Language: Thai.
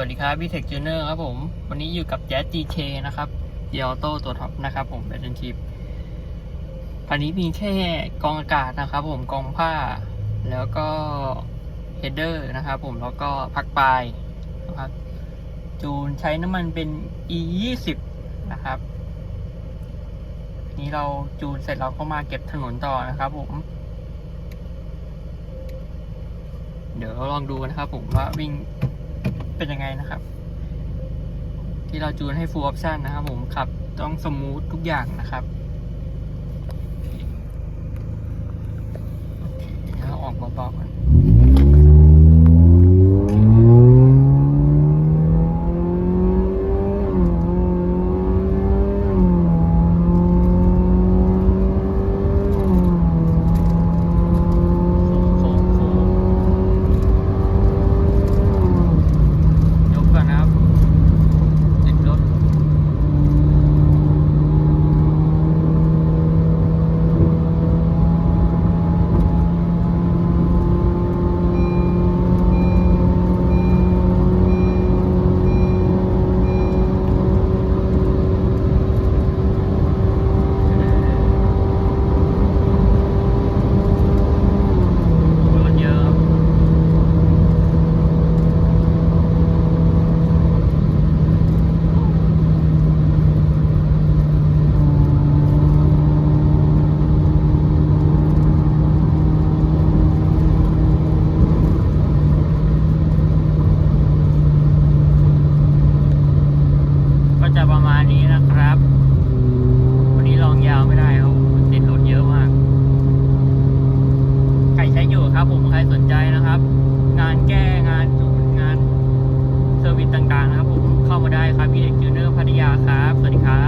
วัสดีครับพี่เทคจูเนอร์ครับผม วันนี้อยู่กับแจ๊ส GK นะครับเดียอโต้ตัวท็อปนะครับผมเป็นชิปอันนี้มีแค่กองอากาศนะครับผมกองผ้า แล้วก็เฮดเดอร์นะครับผมแล้วก็พักปลายนะครับจูนใช้น้ำมันเป็น e 2 0นะครับนนี้เราจูนเสร็จเราก็มาเก็บถนนต่อนะครับผม เดี๋ยวลองดูนะครับผมว่าวิ่ง เป็นยังไงนะครับ ที่เราจูนให้ full option นะครับผมขับต้องสมูททุกอย่างนะครับเดี๋ยวเราออกเบาๆก่อน สนใจนะครับ งานแก้งานจูนงานเซอร์วิสต่างๆนะครับผมเข้ามาได้ครับพี่เอกจูเนอร์พัทยาครับ สวัสดีครับ